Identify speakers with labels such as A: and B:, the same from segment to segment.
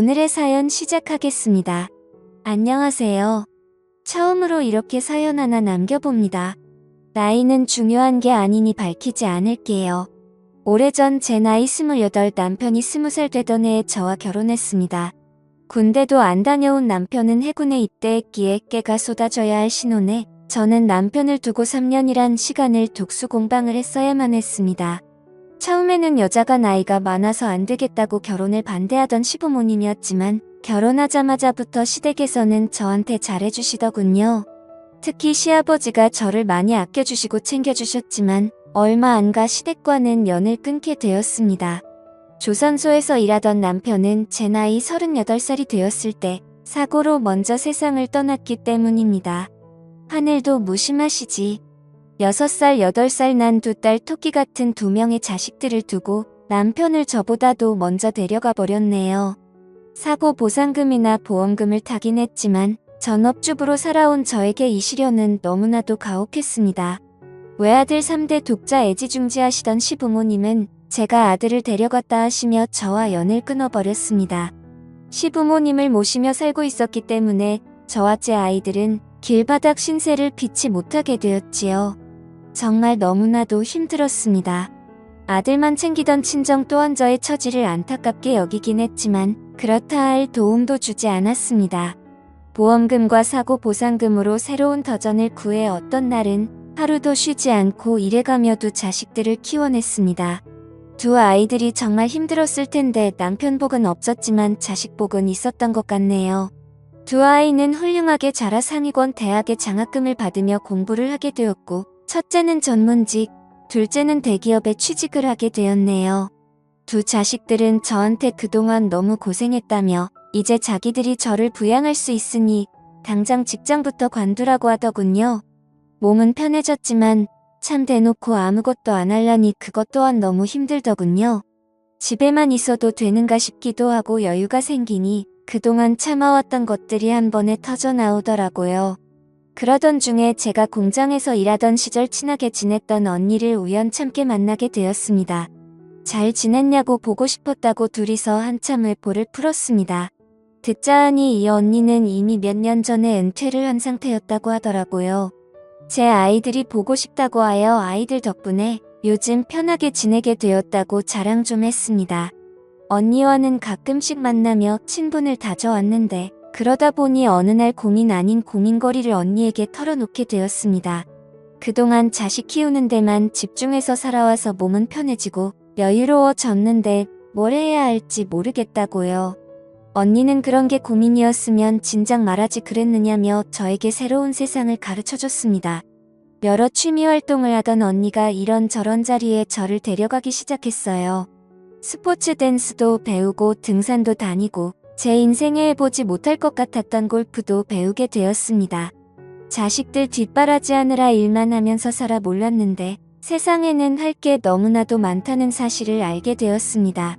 A: 오늘의 사연 시작하겠습니다. 안녕하세요. 처음으로 이렇게 사연 하나 남겨봅니다. 나이는 중요한 게 아니니 밝히지 않을게요. 오래전 제 나이 28 남편이 20살 되던 해에 저와 결혼했습니다. 군대도 안 다녀온 남편은 해군에 입대했기에 깨가 쏟아져야 할 신혼에 저는 남편을 두고 3년이란 시간을 독수 공방을 했어야만 했습니다. 처음에는 여자가 나이가 많아서 안 되겠다고 결혼을 반대하던 시부모님이었지만 결혼하자마자부터 시댁에서는 저한테 잘해주시더군요. 특히 시아버지가 저를 많이 아껴주시고 챙겨주셨지만 얼마 안가 시댁과는 연을 끊게 되었습니다. 조선소에서 일하던 남편은 제 나이 38살이 되었을 때 사고로 먼저 세상을 떠났기 때문입니다. 하늘도 무심하시지. 6살, 8살 난 두 딸 토끼 같은 두 명의 자식들을 두고 남편을 저보다도 먼저 데려가 버렸네요. 사고 보상금이나 보험금을 타긴 했지만 전업주부로 살아온 저에게 이 시련은 너무나도 가혹했습니다. 외아들 3대 독자 애지중지하시던 시부모님은 제가 아들을 데려갔다 하시며 저와 연을 끊어버렸습니다. 시부모님을 모시며 살고 있었기 때문에 저와 제 아이들은 길바닥 신세를 피치 못하게 되었지요. 정말 너무나도 힘들었습니다. 아들만 챙기던 친정 또한 저의 처지를 안타깝게 여기긴 했지만 그렇다 할 도움도 주지 않았습니다. 보험금과 사고 보상금으로 새로운 터전을 구해 어떤 날은 하루도 쉬지 않고 일해가며 두 자식들을 키워냈습니다. 두 아이들이 정말 힘들었을 텐데 남편 복은 없었지만 자식 복은 있었던 것 같네요. 두 아이는 훌륭하게 자라 상위권 대학의 장학금을 받으며 공부를 하게 되었고 첫째는 전문직, 둘째는 대기업에 취직을 하게 되었네요. 두 자식들은 저한테 그동안 너무 고생했다며 이제 자기들이 저를 부양할 수 있으니 당장 직장부터 관두라고 하더군요. 몸은 편해졌지만 참 대놓고 아무것도 안 하려니 그것 또한 너무 힘들더군요. 집에만 있어도 되는가 싶기도 하고 여유가 생기니 그동안 참아왔던 것들이 한 번에 터져 나오더라고요. 그러던 중에 제가 공장에서 일하던 시절 친하게 지냈던 언니를 우연찮게 만나게 되었습니다. 잘 지냈냐고 보고 싶었다고 둘이서 한참 회포를 풀었습니다. 듣자 하니 이 언니는 이미 몇 년 전에 은퇴를 한 상태였다고 하더라고요. 제 아이들이 보고 싶다고 하여 아이들 덕분에 요즘 편하게 지내게 되었다고 자랑 좀 했습니다. 언니와는 가끔씩 만나며 친분을 다져왔는데 그러다 보니 어느 날 고민 아닌 고민거리를 언니에게 털어놓게 되었습니다. 그동안 자식 키우는 데만 집중해서 살아와서 몸은 편해지고 여유로워졌는데 뭘 해야 할지 모르겠다고요. 언니는 그런 게 고민이었으면 진작 말하지 그랬느냐며 저에게 새로운 세상을 가르쳐줬습니다. 여러 취미 활동을 하던 언니가 이런저런 자리에 저를 데려가기 시작했어요. 스포츠 댄스도 배우고 등산도 다니고 제 인생에 해보지 못할 것 같았던 골프도 배우게 되었습니다. 자식들 뒷바라지하느라 일만 하면서 살아 몰랐는데 세상에는 할 게 너무나도 많다는 사실을 알게 되었습니다.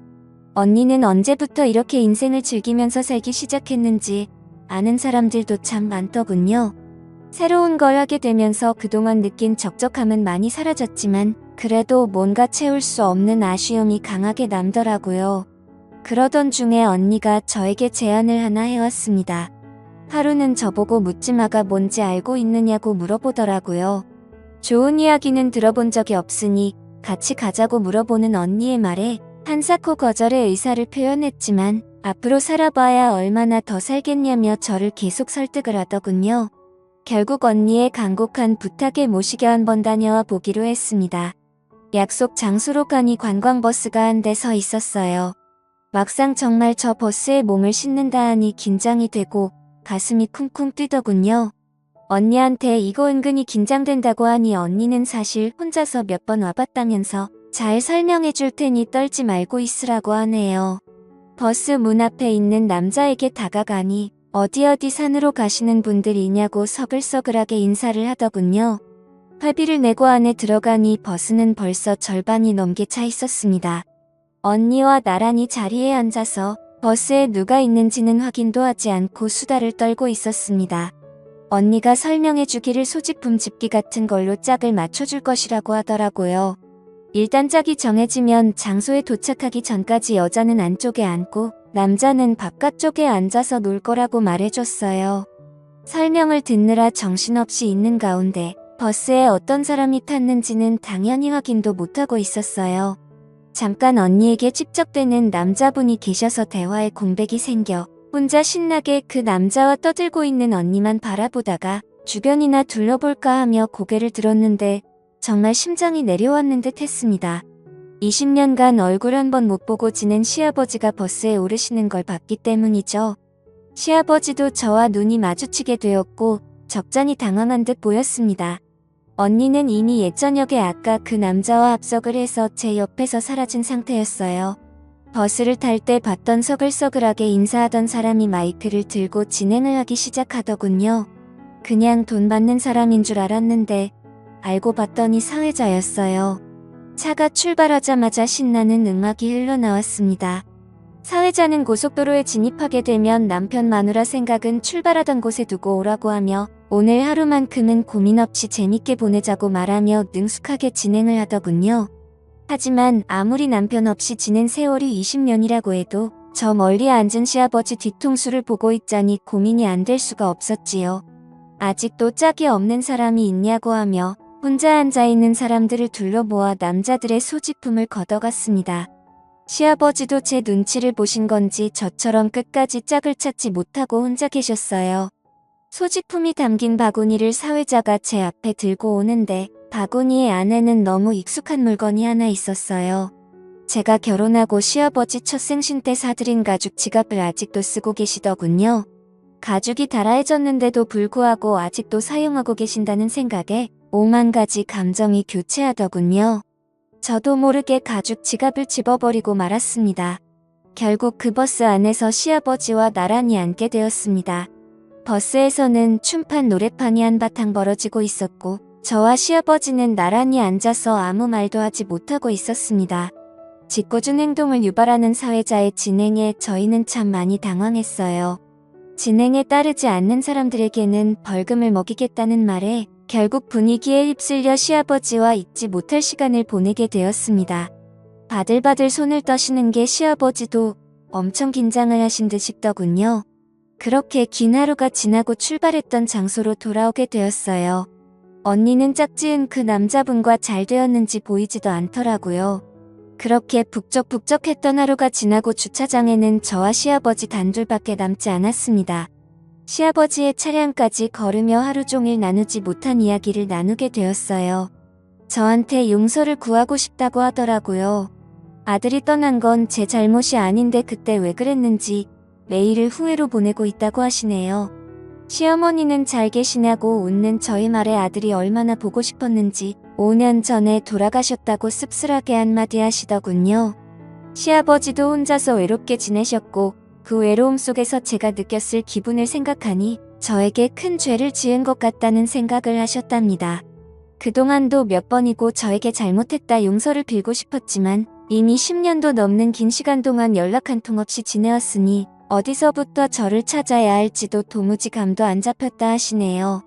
A: 언니는 언제부터 이렇게 인생을 즐기면서 살기 시작했는지 아는 사람들도 참 많더군요. 새로운 걸 하게 되면서 그동안 느낀 적적함은 많이 사라졌지만 그래도 뭔가 채울 수 없는 아쉬움이 강하게 남더라고요. 그러던 중에 언니가 저에게 제안을 하나 해왔습니다. 하루는 저보고 묻지마가 뭔지 알고 있느냐고 물어보더라고요. 좋은 이야기는 들어본 적이 없으니 같이 가자고 물어보는 언니의 말에 한사코 거절의 의사를 표현했지만 앞으로 살아봐야 얼마나 더 살겠냐며 저를 계속 설득을 하더군요. 결국 언니의 간곡한 부탁에 모시게 한 번 다녀와 보기로 했습니다. 약속 장소로 가니 관광버스가 한 대 서 있었어요. 막상 정말 저 버스에 몸을 싣는다 하니 긴장이 되고 가슴이 쿵쿵 뛰더군요. 언니한테 이거 은근히 긴장된다고 하니 언니는 사실 혼자서 몇 번 와봤다면서 잘 설명해 줄 테니 떨지 말고 있으라고 하네요. 버스 문 앞에 있는 남자에게 다가가니 어디 어디 산으로 가시는 분들이냐고 서글서글하게 인사를 하더군요. 회비를 내고 안에 들어가니 버스는 벌써 절반이 넘게 차 있었습니다. 언니와 나란히 자리에 앉아서 버스에 누가 있는지는 확인도 하지 않고 수다를 떨고 있었습니다. 언니가 설명해 주기를 소지품 집기 같은 걸로 짝을 맞춰줄 것이라고 하더라고요. 일단 짝이 정해지면 장소에 도착하기 전까지 여자는 안쪽에 앉고 남자는 바깥쪽에 앉아서 놀 거라고 말해줬어요. 설명을 듣느라 정신없이 있는 가운데 버스에 어떤 사람이 탔는지는 당연히 확인도 못하고 있었어요. 잠깐 언니에게 찝적대는 남자분이 계셔서 대화에 공백이 생겨 혼자 신나게 그 남자와 떠들고 있는 언니만 바라보다가 주변이나 둘러볼까 하며 고개를 들었는데 정말 심장이 내려왔는 듯 했습니다. 20년간 얼굴 한 번 못 보고 지낸 시아버지가 버스에 오르시는 걸 봤기 때문이죠. 시아버지도 저와 눈이 마주치게 되었고 적잖이 당황한 듯 보였습니다. 언니는 이미 옛저녁에 아까 그 남자와 합석을 해서 제 옆에서 사라진 상태였어요. 버스를 탈 때 봤던 서글서글하게 인사하던 사람이 마이크를 들고 진행을 하기 시작하더군요. 그냥 돈 받는 사람인 줄 알았는데 알고 봤더니 사회자였어요. 차가 출발하자마자 신나는 음악이 흘러나왔습니다. 사회자는 고속도로에 진입하게 되면 남편 마누라 생각은 출발하던 곳에 두고 오라고 하며 오늘 하루만큼은 고민 없이 재밌게 보내자고 말하며 능숙하게 진행을 하더군요. 하지만 아무리 남편 없이 지낸 세월이 20년이라고 해도 저 멀리 앉은 시아버지 뒤통수를 보고 있자니 고민이 안 될 수가 없었지요. 아직도 짝이 없는 사람이 있냐고 하며 혼자 앉아있는 사람들을 둘러 모아 남자들의 소지품을 걷어갔습니다. 시아버지도 제 눈치를 보신 건지 저처럼 끝까지 짝을 찾지 못하고 혼자 계셨어요. 소지품이 담긴 바구니를 사회자가 제 앞에 들고 오는데 바구니의 안에는 너무 익숙한 물건이 하나 있었어요. 제가 결혼하고 시아버지 첫 생신 때 사들인 가죽 지갑을 아직도 쓰고 계시더군요. 가죽이 달아해졌는데도 불구하고 아직도 사용하고 계신다는 생각에 오만 가지 감정이 교체하더군요. 저도 모르게 가죽 지갑을 집어버리고 말았습니다. 결국 그 버스 안에서 시아버지와 나란히 앉게 되었습니다. 버스에서는 춤판 노래판이 한바탕 벌어지고 있었고 저와 시아버지는 나란히 앉아서 아무 말도 하지 못하고 있었습니다. 짓궂은 행동을 유발하는 사회자의 진행에 저희는 참 많이 당황했어요. 진행에 따르지 않는 사람들에게는 벌금을 먹이겠다는 말에 결국 분위기에 휩쓸려 시아버지와 잊지 못할 시간을 보내게 되었습니다. 바들바들 손을 떠시는 게 시아버지도 엄청 긴장을 하신 듯 싶더군요. 그렇게 긴 하루가 지나고 출발했던 장소로 돌아오게 되었어요. 언니는 짝지은 그 남자분과 잘 되었는지 보이지도 않더라고요. 그렇게 북적북적했던 하루가 지나고 주차장에는 저와 시아버지 단둘밖에 남지 않았습니다. 시아버지의 차량까지 걸으며 하루 종일 나누지 못한 이야기를 나누게 되었어요. 저한테 용서를 구하고 싶다고 하더라고요. 아들이 떠난 건 제 잘못이 아닌데 그때 왜 그랬는지 매일을 후회로 보내고 있다고 하시네요. 시어머니는 잘 계시냐고 웃는 저희 말에 아들이 얼마나 보고 싶었는지 5년 전에 돌아가셨다고 씁쓸하게 한마디 하시더군요. 시아버지도 혼자서 외롭게 지내셨고 그 외로움 속에서 제가 느꼈을 기분을 생각하니 저에게 큰 죄를 지은 것 같다는 생각을 하셨답니다. 그동안도 몇 번이고 저에게 잘못했다 용서를 빌고 싶었지만 이미 10년도 넘는 긴 시간 동안 연락 한 통 없이 지내왔으니 어디서부터 저를 찾아야 할지도 도무지 감도 안 잡혔다 하시네요.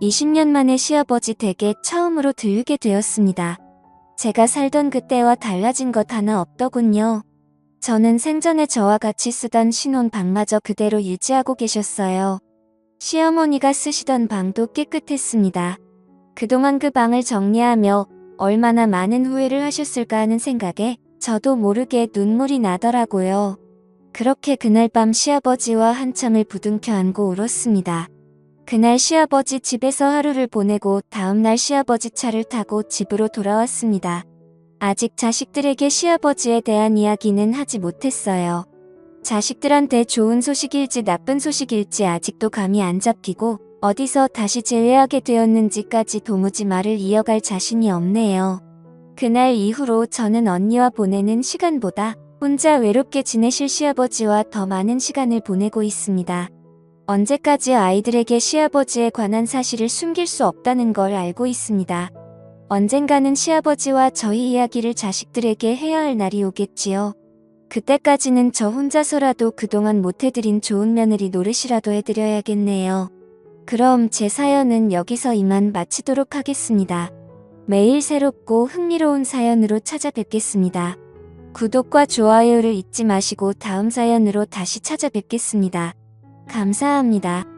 A: 20년 만에 시아버지 댁에 처음으로 들르게 되었습니다. 제가 살던 그때와 달라진 것 하나 없더군요. 저는 생전에 저와 같이 쓰던 신혼 방마저 그대로 유지하고 계셨어요. 시어머니가 쓰시던 방도 깨끗했습니다. 그동안 그 방을 정리하며 얼마나 많은 후회를 하셨을까 하는 생각에 저도 모르게 눈물이 나더라고요. 그렇게 그날 밤 시아버지와 한참을 부둥켜 안고 울었습니다. 그날 시아버지 집에서 하루를 보내고 다음날 시아버지 차를 타고 집으로 돌아왔습니다. 아직 자식들에게 시아버지에 대한 이야기는 하지 못했어요. 자식들한테 좋은 소식일지 나쁜 소식일지 아직도 감이 안 잡히고 어디서 다시 재회하게 되었는지까지 도무지 말을 이어갈 자신이 없네요. 그날 이후로 저는 언니와 보내는 시간보다 혼자 외롭게 지내실 시아버지와 더 많은 시간을 보내고 있습니다. 언제까지 아이들에게 시아버지에 관한 사실을 숨길 수 없다는 걸 알고 있습니다. 언젠가는 시아버지와 저희 이야기를 자식들에게 해야 할 날이 오겠지요. 그때까지는 저 혼자서라도 그동안 못해드린 좋은 며느리 노릇이라도 해드려야겠네요. 그럼 제 사연은 여기서 이만 마치도록 하겠습니다. 매일 새롭고 흥미로운 사연으로 찾아뵙겠습니다. 구독과 좋아요를 잊지 마시고 다음 사연으로 다시 찾아뵙겠습니다. 감사합니다.